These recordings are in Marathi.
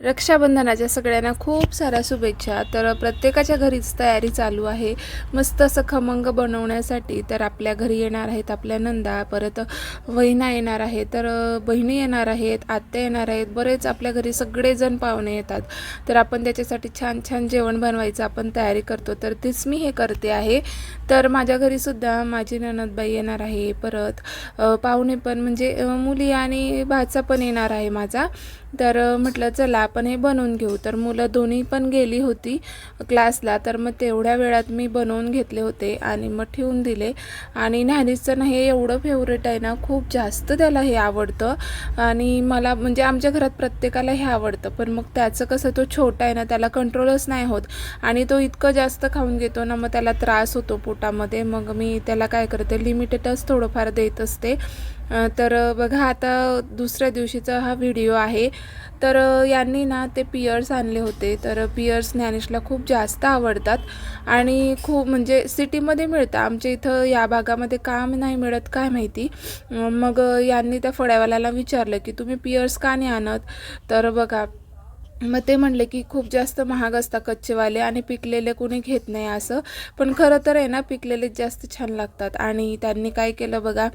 रक्षाबंधनाच्या सगळ्यांना खूप साऱ्या शुभेच्छा. तर प्रत्येकाच्या घरीच तयारी चालू आहे. मस्त असं खमंग बनवण्यासाठी तर आपल्या घरी येणार आहेत आपल्या नंदा. परत वहिना येणार आहे तर बहिणी येणार आहेत आत्या येणार आहेत. बरेच आपल्या घरी सगळेजण पाहुणे येतात. तर आपण त्याच्यासाठी छान छान जेवण बनवायचं आपण तयारी करतो. तर तीच मी हे करते आहे. तर माझ्या घरीसुद्धा माझी ननदबाई येणार आहे. परत पाहुणे पण म्हणजे मुली आणि भाचा पण येणार आहे माझा. तर म्हटलं चला आपण हे बनवून घेऊ. तर मुलं दोन्ही पण गेली होती क्लासला. तर मग तेवढ्या वेळात मी बनवून घेतले होते आणि मग ठेवून दिले. आणि न्यानीचं ना हे एवढं फेवरेट आहे ना खूप जास्त त्याला हे आवडतं. आणि मला म्हणजे आमच्या घरात प्रत्येकाला हे आवडतं. पण मग त्याचं कसं तो छोटा आहे ना त्याला कंट्रोलच नाही होत. आणि तो इतकं जास्त खाऊन घेतो ना मग त्याला त्रास होतो पोटामध्ये. मग मी त्याला काय करते लिमिटेडच थोडंफार देत असते. तर बघा आता दुसऱ्या दिवशीचा हा व्हिडिओ आहे. तर यांनी ना ते पियर्स आणले होते. तर पियर्स ज्ञानेशला खूप जास्त आवडतात. आणि खूप म्हणजे सिटीमध्ये मिळतं. आमच्या इथं या भागामध्ये काम नाही मिळत काय माहिती? मग यांनी त्या फळ्यावाल्याला विचारलं की तुम्ही पियर्स का नाही आणत? तर बघा मग ते म्हणले की खूप जास्त महाग असतात कच्चेवाले आणि पिकलेले कोणी घेत नाही असं. पण खरं तर आहे ना पिकलेलेच जास्त छान लागतात. आणि त्यांनी काय केलं बघा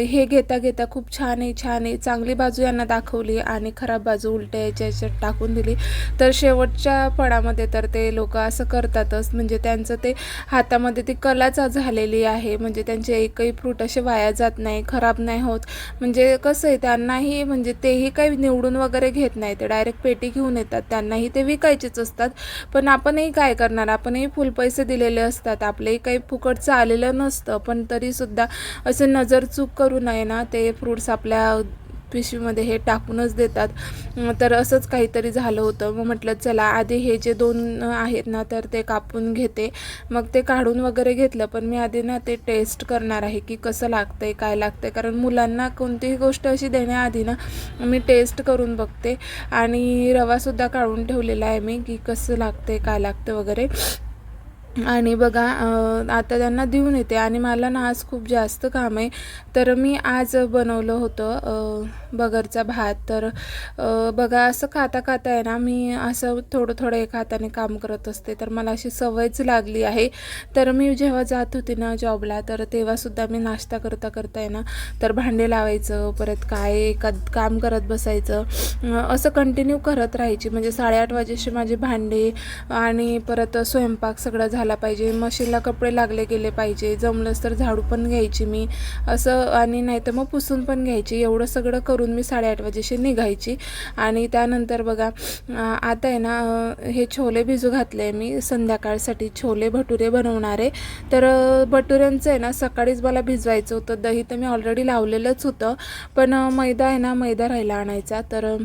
हे घेता घेता खूप छान आहे छान आहे. चांगली बाजू यांना दाखवली आणि खराब बाजू उलट्या याच्या याच्यात टाकून दिली. तर शेवटच्या फळामध्ये तर ते लोक असं करतातच. म्हणजे त्यांचं ते हातामध्ये ती कलाच झालेली आहे. म्हणजे त्यांचे एकही फ्रूट असे वाया जात नाही खराब नाही होत. म्हणजे कसं आहे त्यांनाही म्हणजे तेही काही निवडून वगैरे घेत नाही. ते डायरेक्ट पेटी घेऊन येतात त्यांनाही ते विकायचेच असतात. पण आपणही काय करणार? आपणही फुल पैसे दिलेले असतात. आपलंही काही फुकटचं आलेलं नसतं. पण तरीसुद्धा असं नजर चूक करू नये ना. ते फ्रूट्स आपल्या पिशवीमध्ये हे टाकूनच देतात. तर असंच काहीतरी झालं होतं. मग म्हटलं चला आधी हे जे दोन आहेत ना तर ते कापून घेते. मग ते काढून वगैरे घेतलं पण मी आधी ना ते टेस्ट करणार आहे की कसं लागतं आहे काय लागतं आहे कारण मुलांना कोणतीही गोष्ट अशी देण्याआधी ना मी टेस्ट करून बघते. आणि रवासुद्धा काढून ठेवलेला आहे मी की कसं लागतंय काय लागतं वगैरे. आणि बघा आता त्यांना देऊन येते आणि मला ना आज खूप जास्त काम आहे. तर मी आज बनवलं होतं बगरचा भात. तर बघा असं खाता खाता आहे ना मी असं थोडं थोडं एका हाताने काम करत असते. तर मला अशी सवयच लागली आहे. तर मी जेव्हा जात होते ना जॉबला तर तेव्हासुद्धा मी नाश्ता करता करता आहे ना तर भांडे लावायचं परत काय एका काम करत बसायचं असं कंटिन्यू करत राहायची. म्हणजे साडेआठ वाजेशी माझे भांडे आणि परत स्वयंपाक सगळं झाला पाहिजे मशीनला कपडे लागले गेले पाहिजे जमलंच तर झाडू पण घ्यायची मी असं आणि नाही तर मग पुसून पण घ्यायची. एवढं सगळं करून मी साडेआठ वाजेशी निघायची. आणि त्यानंतर बघा आता आहे ना हे छोले भिजू घातले मी संध्याकाळसाठी छोले भटुरे बनवणारे. तर भटुऱ्यांचं आहे ना सकाळीच मला भिजवायचं होतं. दही तर मी ऑलरेडी लावलेलंच होतं. पण मैदा आहे ना मैदा राहिला आणायचा. तर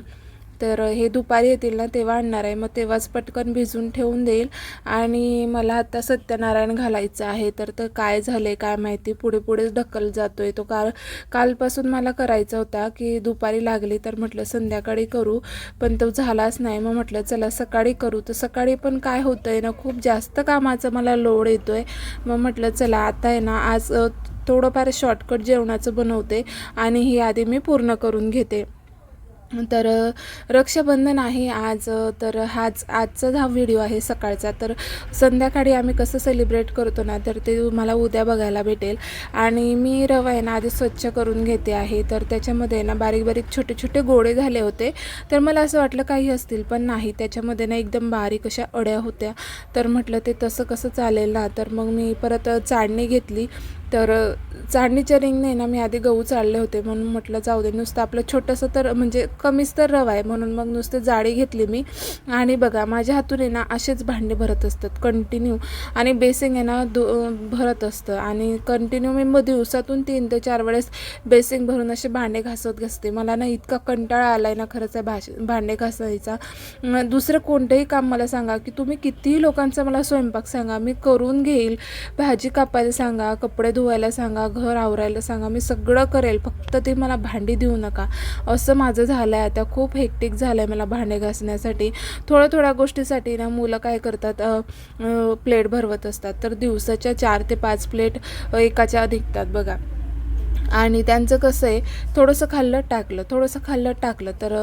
तर हे दुपारी येतील ना तेव्हा आणणार आहे. मग तेव्हाच पटकन भिजून ठेवून देईल. आणि मला आता सत्यनारायण घालायचं आहे. तर तर काय झालं आहे काय माहिती? पुढे पुढेच ढकल जातो आहे तो. काल कालपासून मला करायचा होता की दुपारी लागली तर म्हटलं संध्याकाळी करू. पण तो झालाच नाही. मग म्हटलं चला सकाळी करू. तर सकाळी पण काय होतं आहे ना खूप जास्त कामाचं मला लोड येतो आहे मग म्हटलं चला आता आहे ना आज थोडंफार शॉर्टकट जेवणाचं बनवते. आणि ही आधी मी पूर्ण करून घेते. तर रक्षाबंधन आहे आज तर हाच आजचा हा व्हिडिओ आहे सकाळचा. तर संध्याकाळी आम्ही कसं सेलिब्रेट करतो ना तर ते मला उद्या बघायला भेटेल. आणि मी रवा आहे ना आधी स्वच्छ करून घेते आहे. तर त्याच्यामध्ये ना बारीक बारीक छोटे छोटे गोळे झाले होते. तर मला असं वाटलं काही असतील पण नाही. त्याच्यामध्ये ना एकदम बारीक अशा अड्या होत्या. तर म्हटलं ते तसं कसं चालेल ना तर मग मी परत चाळणी घेतली. तर चाळणीच्या रिंगने ना मी आधी गहू चाळले होते. म्हणून म्हटलं जाऊ दे नुसतं आपलं छोटंसं तर म्हणजे कमीच तर रवा आहे. म्हणून मग नुसतं जाळी घेतली मी. आणि बघा माझ्या हातून आहे ना असेच भांडे भरत असतात कंटिन्यू आणि बेसिंग आहे ना दो भरत असतं. आणि कंटिन्यू मी मग दिवसातून तीन ते चार वेळेस बेसिंग भरून असे भांडे घासत घासते. मला ना इतका कंटाळा आला आहे ना खरंच आहे भाष भांडे घासायचा. दुसरं कोणतंही काम मला सांगा की तुम्ही कितीही लोकांचा मला स्वयंपाक सांगा मी करून घेईल. भाजी कापायला सांगा कपडे धु धुवायला सांगा घर आवरायला सांगा मी सगळं करेल. फक्त ते मला भांडी देऊ नका. असं माझं झालं आहे आता. खूप हेक्टिक झालं आहे मला भांडे घासण्यासाठी. थोड्या थोड्या गोष्टीसाठी ना मुलं काय करतात प्लेट भरवत असतात. तर दिवसाच्या चार ते पाच प्लेट एकाच्या निघतात बघा. आणि त्यांचं कसं आहे थोडंसं खाल्लं टाकलं. थोडंसं खाल्लं टाकलं. तर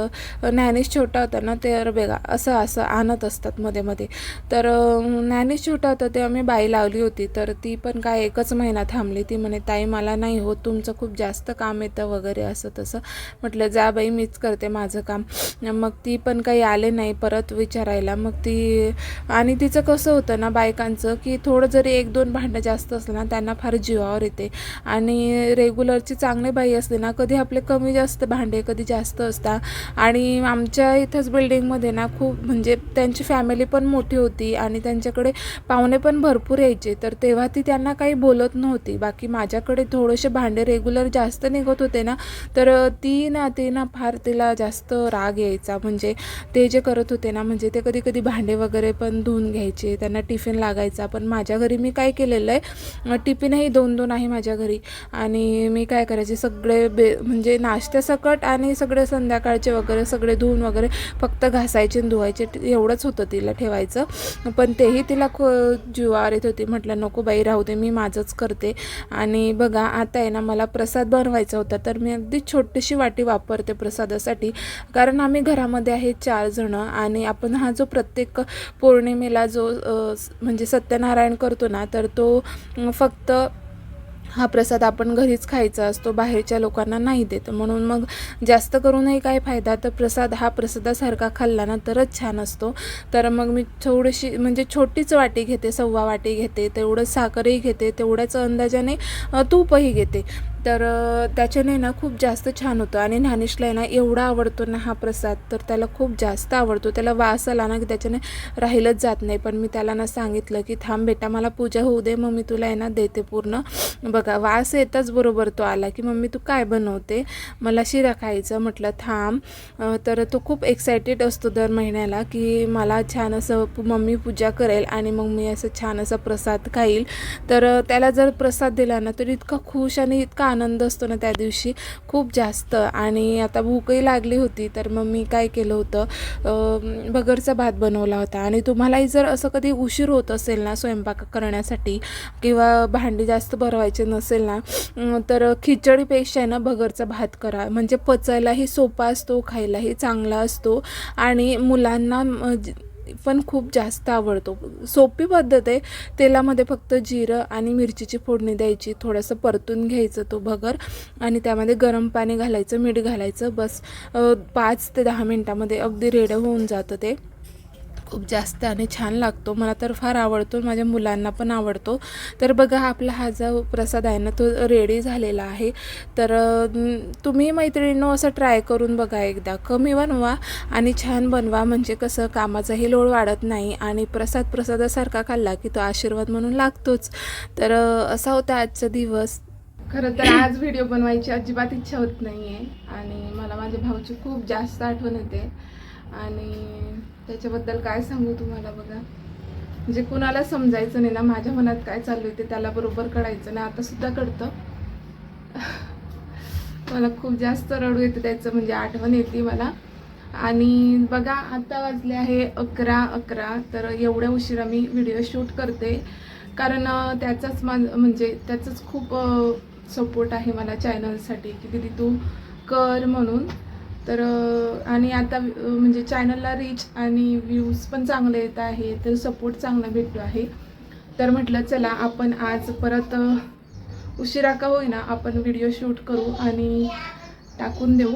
ज्ञानेश छोटा होता ना तर बेगा असं असं आणत असतात मध्ये मध्ये. तर ज्ञानेश छोटा होता तेव्हा मी बाई लावली होती. तर ती पण काय एकच महिना थांबली. ती म्हणे ताई मला नाही होत तुमचं खूप जास्त काम येतं वगैरे असं तसं. म्हटलं जा बाई मीच करते माझं काम. मग ती पण काही आले नाही परत विचारायला. मग ती आणि तिचं कसं होतं ना बायकांचं की थोडं जरी एक दोन भांडं जास्त असलं ना त्यांना फार जीवावर येते. आणि रेग्युलर रेग्युलरची चांगली बाई असते ना कधी आपले कमी जास्त भांडे कधी जास्त असतात आणि आमच्या इथंच बिल्डिंगमध्ये ना खूप म्हणजे त्यांची फॅमिली पण मोठी होती आणि त्यांच्याकडे पाहुणे पण भरपूर यायचे. तर तेव्हा ती त्यांना काही बोलत नव्हती. बाकी माझ्याकडे थोडेसे भांडे रेग्युलर जास्त निघत होते ना तर ती ना ते ना फार तिला जास्त राग यायचा. म्हणजे ते जे करत होते ना म्हणजे ते कधी कधी भांडे वगैरे पण धुवून घ्यायचे त्यांना टिफिन लागायचा. पण माझ्या घरी मी काय केलेलं आहे टिफिनही दोन दोन आहे माझ्या घरी. आणि मी काय करायचे? सगळे बे म्हणजे नाश्त्यासकट आणि सगळे संध्याकाळचे वगैरे सगळे धुवून वगैरे फक्त घासायचे आणि धुवायचे. एवढंच होतं तिला ठेवायचं. पण तेही तिला खो जीवावर येत होती. म्हटलं नको बाई राहू दे मी माझंच करते. आणि बघा आता आहे ना मला प्रसाद बनवायचा होता. तर मी अगदी छोटीशी वाटी वापरते प्रसादासाठी. कारण आम्ही घरामध्ये आहे चार जणं आणि आपण हा जो प्रत्येक पौर्णिमेला जो म्हणजे सत्यनारायण करतो ना तर तो फक्त हा प्रसाद आपण घरीच खायचा असतो बाहेरच्या लोकांना नाही देत. म्हणून मग जास्त करूनही काय फायदा? तर प्रसाद हा प्रसादासारखा खाल्ला ना तरच छान असतो. तर मग मी थोडीशी म्हणजे छोटीच वाटी घेते सव्वा वाटी घेते तेवढं साखरही घेते तेवढ्याच अंदाजाने तूपही घेते. तर त्याच्याने ना खूप जास्त छान होतं. आणि ज्ञानेशला आहे ना एवढा आवडतो ना हा प्रसाद तर त्याला खूप जास्त आवडतो. त्याला वास आला ना की त्याच्याने राहिलंच जात नाही. पण मी त्याला ना सांगितलं की थांब बेटा मला पूजा होऊ दे मग मी तुला आहे ना देते पूर्ण. बघा वास येताच बरोबर तो आला की मम्मी तू काय बनवते? मला शिरा खायचं. म्हटलं थांब. तर तो खूप एक्सायटेड असतो दर महिन्याला की मला छान असं मम्मी पूजा करेल आणि मग मी असं छान असा प्रसाद खाईल. तर त्याला जर प्रसाद दिला ना तर इतका खुश आणि इतका आनंद असतो ना त्या दिवशी खूप जास्त. आणि आता भूकही लागली होती तर मग मी काय केलं होतं बगरचा भात बनवला होता. आणि तुम्हालाही जर असं कधी उशीर होत असेल ना स्वयंपाक करण्यासाठी किंवा भांडी जास्त भरवायचे नसेल ना तर खिचडीपेक्षा आहे ना भगरचा भात करा. म्हणजे पचायलाही सोपा असतो खायलाही चांगला असतो. आणि मुलांना पण खूप जास्त आवडतो. सोपी पद्धत आहे. तेलामध्ये फक्त जिरं आणि मिरचीची फोडणी द्यायची. थोडंसं परतून घ्यायचं तो भगर आणि त्यामध्ये गरम पाणी घालायचं मीठ घालायचं. बस पाच ते दहा मिनटामध्ये अगदी रेडं होऊन जातं ते. खूप जास्त आणि छान लागतो. मला तर फार आवडतो माझ्या मुलांना पण आवडतो. तर बघा आपला हा जो प्रसाद आहे ना तो रेडी झालेला आहे. तर तुम्ही मैत्रिणींनो असं ट्राय करून बघा एकदा. कमी बनवा आणि छान बनवा. म्हणजे कसं कामाचाही लोड वाढत नाही आणि प्रसाद प्रसादासारखा खाल्ला की तो आशीर्वाद म्हणून लागतोच. तर असा होता आजचा दिवस. खरं तर आज व्हिडिओ बनवायची अजिबात इच्छा होत नाही आहे आणि मला माझ्या भाऊची खूप जास्त आठवण येते. आणि त्याच्याबद्दल काय सांगू तुम्हाला बघा? म्हणजे कुणाला समजायचं नाही ना माझ्या मनात काय चालू आहे ते त्याला बरोबर कळायचं ना आता सुद्धा कळतं. मला खूप जास्त रडू येते त्याचं म्हणजे आठवण येते मला. आणि बघा आता वाजले आहे अकरा अकरा. तर एवढ्या उशिरा मी व्हिडिओ शूट करते. कारण त्याचाच मा म्हणजे त्याचंच खूप सपोर्ट आहे मला चॅनलसाठी की दिदी तू कर म्हणून. तर आणि आता म्हणजे चॅनलला रीच आणि व्ह्यूज पण चांगले येत आहे तर सपोर्ट चांगला भेटतो आहे. तर म्हटलं चला आपण आज परत उशिरा का होईना आपण व्हिडिओ शूट करू आणि टाकून देऊ.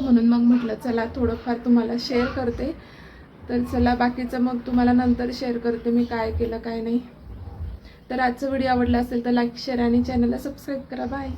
म्हणून मग म्हटलं चला थोडंफार तुम्हाला शेअर करते. तर चला बाकीचं मग तुम्हाला नंतर शेअर करते मी काय केलं काय नाही. तर आजचा व्हिडिओ आवडला असेल तर लाईक शेअर आणि चॅनलला सबस्क्राईब करा. बाय